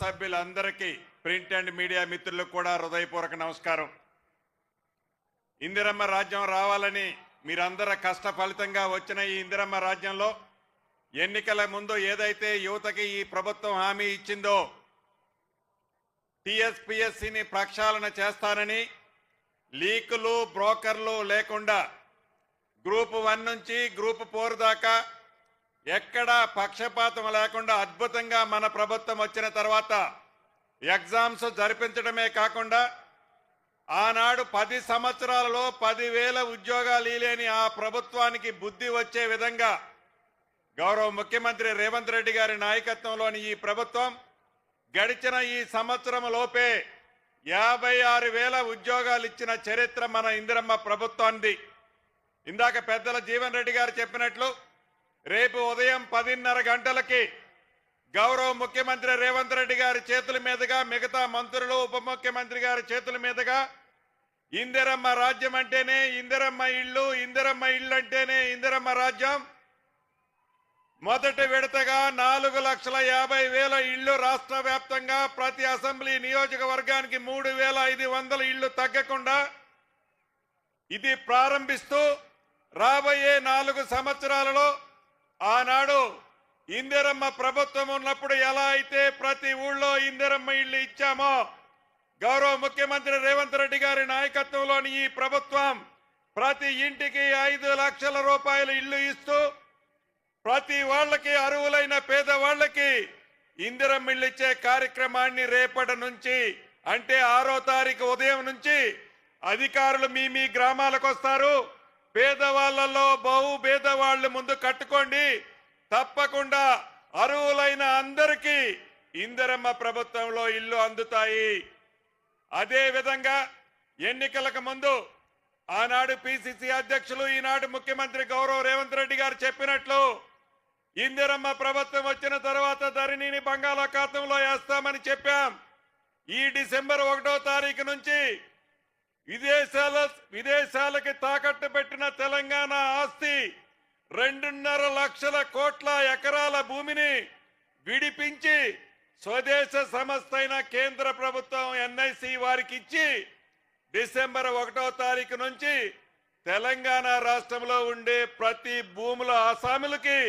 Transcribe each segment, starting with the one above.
సభ్యులందరికీ print and media మిత్రులకు కూడా హృదయపూర్వక నమస్కారం. ఇందిరమ్మ రాజ్యం రావాలని మీరందర కష్ట ఫలితంగా వచ్చిన ఈ ఇందిరమ్మ రాజ్యంలో ఎన్నికల ముందు ఏదైతే యువతకి ఈ ప్రభుత్వం హామీ ఇచ్చిందో టిఎస్పిఎస్సిని ప్రక్షాళన చేస్తానని లీకులు బ్రోకర్లు లేకుండా గ్రూప్ వన్ నుంచి గ్రూప్ ఫోర్ దాకా ఎక్కడా పక్షపాతం లేకుండా అద్భుతంగా మన ప్రభుత్వం వచ్చిన తర్వాత ఎగ్జామ్స్ జరిపించడమే కాకుండా ఆనాడు పది సంవత్సరాలలో పదివేల ఉద్యోగాలు లేని ఆ ప్రభుత్వానికి బుద్ధి వచ్చే విధంగా గౌరవ ముఖ్యమంత్రి రేవంత్ రెడ్డి గారి నాయకత్వంలోని ఈ ప్రభుత్వం గడిచిన ఈ సంవత్సరం లోపే యాభై ఆరు వేల ఉద్యోగాలు ఇచ్చిన చరిత్ర మన ఇందిరమ్మ ప్రభుత్వానికి ఇందాక పెద్దల జీవన్ రెడ్డి గారు చెప్పినట్లు రేపు ఉదయం పదిన్నర గంటలకి గౌరవ ముఖ్యమంత్రి రేవంత్ రెడ్డి గారి చేతుల మీదుగా మిగతా మంత్రులు ఉప ముఖ్యమంత్రి గారి చేతుల మీదుగా ఇందిరమ్మ రాజ్యం అంటేనే ఇందిరమ్మ ఇల్లు ఇందిరమ్మ ఇళ్ళు అంటేనే ఇందిరమ్మ రాజ్యం. మొదటి విడతగా నాలుగు లక్షల యాభై వేల ఇళ్ళు రాష్ట్ర వ్యాప్తంగా ప్రతి అసెంబ్లీ నియోజకవర్గానికి మూడు వేల ఐదు వందల ఇళ్ళు తగ్గకుండా ఇది ప్రారంభిస్తూ రాబోయే నాలుగు సంవత్సరాలలో ఆనాడు ఇందిరమ్మ ప్రభుత్వం ఉన్నప్పుడు ఎలా అయితే ప్రతి ఊళ్ళో ఇందిరమ్మ ఇల్లు ఇచ్చామో గౌరవ ముఖ్యమంత్రి రేవంత్ రెడ్డి గారి నాయకత్వంలోని ఈ ప్రభుత్వం ప్రతి ఇంటికి ఐదు లక్షల రూపాయల ఇల్లు ఇస్తూ ప్రతి వాళ్ళకి అరువులైన పేదవాళ్ళకి ఇందిరమ్మ ఇల్లు ఇచ్చే కార్యక్రమాన్ని రేపటి నుంచి అంటే ఆరో తారీఖు ఉదయం నుంచి అధికారులు మీ మీ గ్రామాలకు వస్తారు. పేదవాళ్ళలో బహు పేదవాళ్ళు ముందు కట్టుకోండి. తప్పకుండా అర్హులైన అందరికీ ఇందిరమ్మ ప్రభుత్వంలో ఇల్లు అందుతాయి. అదే విధంగా ఎన్నికలకు ముందు ఆనాడు పిసిసి అధ్యక్షులు ఈనాడు ముఖ్యమంత్రి గౌరవ్ రేవంత్ రెడ్డి గారు చెప్పినట్లు ఇందిరమ్మ ప్రభుత్వం వచ్చిన తర్వాత ధరణిని బంగాళాఖాతంలో వేస్తామని చెప్పాం. ఈ డిసెంబర్ ఒకటో తారీఖు నుంచి విదేశాల విదేశాలకి తాకట్టు పెట్టిన తెలంగాణ ఆస్తి రెండున్నర లక్షల కోట్ల ఎకరాల భూమిని విడిపించి స్వదేశ సంస్థ అయిన కేంద్ర ప్రభుత్వం ఎన్ఐసి వారికి ఇచ్చి డిసెంబర్ ఒకటో తారీఖు నుంచి తెలంగాణ రాష్ట్రంలో ఉండే ప్రతి భూముల ఆసాములకి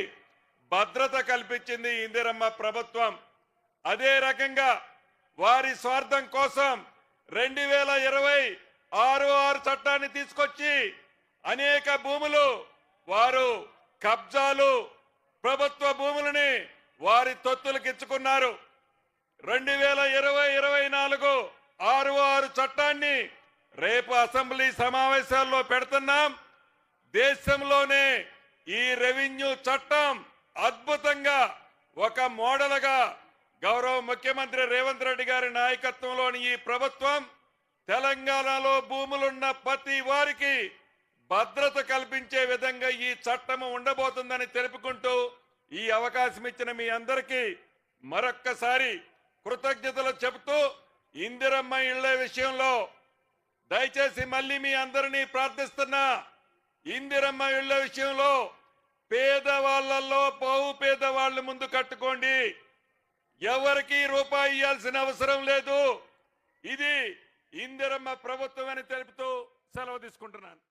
భద్రత కల్పించింది ఇందిరమ్మ ప్రభుత్వం. అదే రకంగా వారి స్వార్థం కోసం రెండు వేల ఇరవై ఆరు ఆరు చట్టాన్ని తీసుకొచ్చి అనేక భూములు వారు కబ్జాలు ప్రభుత్వ భూములని వారి తొత్తులకు ఇచ్చుకున్నారు. రెండు వేల ఇరవై ఇరవై నాలుగు ఆరు ఆరు చట్టాన్ని రేపు అసెంబ్లీ సమావేశాల్లో పెడుతున్నాం. దేశంలోనే ఈ రెవెన్యూ చట్టం అద్భుతంగా ఒక మోడల్గా గౌరవ ముఖ్యమంత్రి రేవంత్ రెడ్డి గారి నాయకత్వంలోని ఈ ప్రభుత్వం తెలంగాణలో భూములున్న ప్రతి వారికి భద్రత కల్పించే విధంగా ఈ చట్టము ఉండబోతుందని తెలుపుకుంటూ ఈ అవకాశం ఇచ్చిన మీ అందరికీ మరొక్కసారి కృతజ్ఞతలు చెబుతూ ఇందిరమ్మ ఇళ్ళ విషయంలో దయచేసి మళ్ళీ మీ అందరినీ ప్రార్థిస్తున్నా ఇందిరమ్మ ఇళ్ళ విషయంలో పేదవాళ్ళలో బహు పేదవాళ్ళు ముందు కట్టుకోండి. ఎవరికి రూపాయి ఇవ్వాల్సిన అవసరం లేదు. ఇది ఇందిరమ్మ ప్రభుత్వం అని తెలుపుతూ సెలవు తీసుకుంటున్నాను.